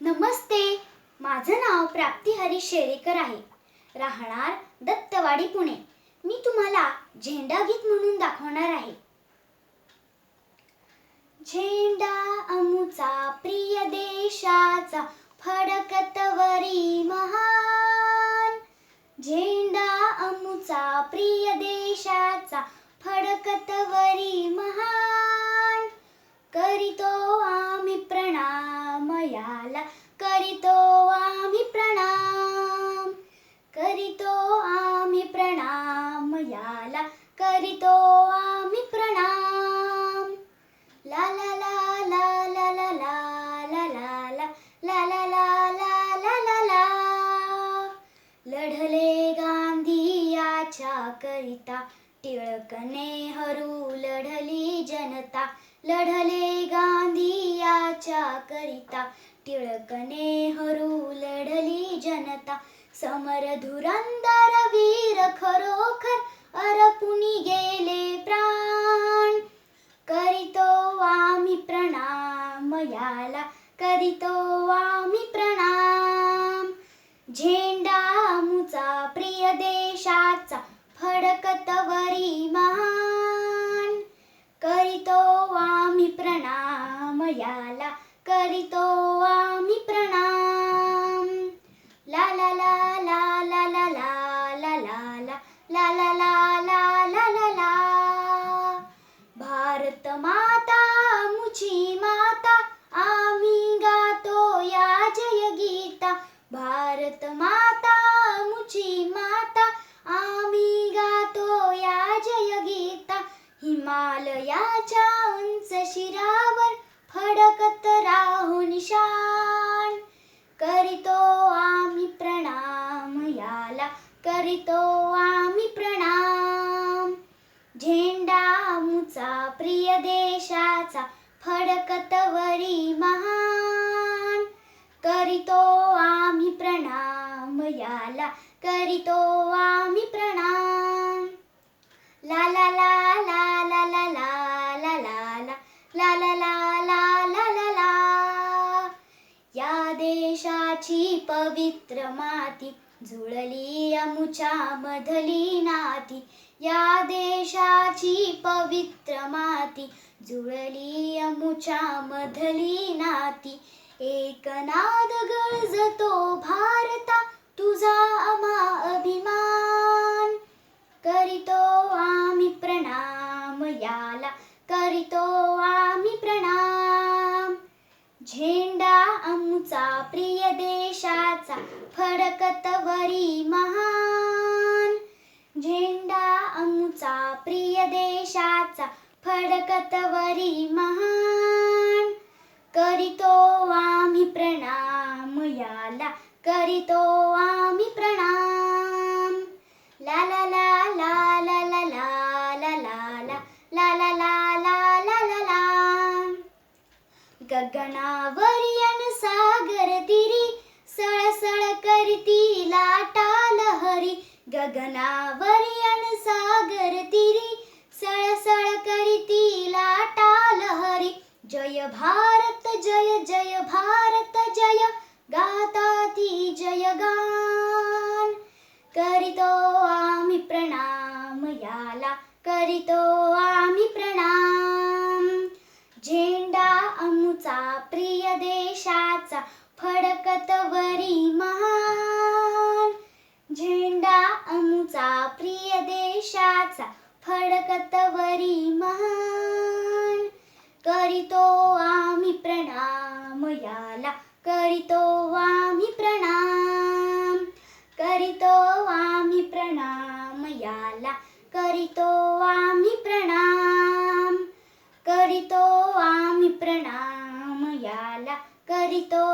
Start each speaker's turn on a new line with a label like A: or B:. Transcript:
A: नमस्ते. माझं नाव प्राप्ती हरी शेरेकर आहे. राहणार दत्तवाडी पुणे. मी तुम्हाला झेंडा गीत म्हणून दाखवणार आहे. झेंडा अमुचा प्रिय देशाचा याला करीतो आम्ही प्रणाम करीतो आम्ही प्रणाम याला करीतो आम्ही प्रणाम ला ला ला ला ला ला ला ला ला ला ला ला ला ला ला ला लढले गांधी याच्या करिता टिळक नेहरू लढली जनता लढले गांधीयाच्या करिता. टिळकने हरू लढली जनता. समर धुरंदर वीर खरोखर अरपुनी गेले प्राण. करीतो आम्ही प्रणाम याला. करीतो आम्ही प्रणाम. झेंडा मुचा प्रिय देशाचा. फडकतवरी महा करीतो आम्ही प्रणाम करीतो आम्ही प्रणाम ला ला ला ला ला ला ला ला ला ला ला ला ला ला ला ला भारत माता मुची माता आम्ही गातो या जय गीता भारत माता मुची माता आम्ही गातो या जय गीता हिमालयाच्या उंच शिरावर फडकत राहू निशान करीतो आम्ही प्रणाम याला करीतो आम्ही प्रणाम. झेंडा मुचा प्रिय देशाचा फडकतवरी महान. करीतो आम्ही प्रणाम याला करीतो आम्ही या देशाची पवित्र माती जुळली अमुच्या मधली नाती. या देशाची पवित्र माती जुळली अमुच्या मधली नाती. एक नाद गळजतो भारता आमचा प्रिय देशाचा फडकतवरी महान झेंडा आमचा प्रिय देशाचा फडकतवरी महान करीतो आम्ही प्रणाम याला करीतो आम्ही प्रणाम ला ला ला ला ला ला ला ला ला ला ला ला ला ला ला गगनावरी लाटा लहरी गगनावरी अन सागर तिरी. सळसळ करीती लाटा लहरी जय भारत जय जय भारत जय. गाता ती जय गान. करीतो आम्ही प्रणाम याला करीतो आम्ही प्रणाम. झेंडा अमुचा प्रिय देशाचा त्याचा फडकतवरी महान. करीतो आम्ही प्रणाम. याला करीतो आम्ही प्रणाम. करीतो आम्ही प्रणाम. याला करीतो आम्ही प्रणाम. करीतो आम्ही प्रणाम. याला करीतो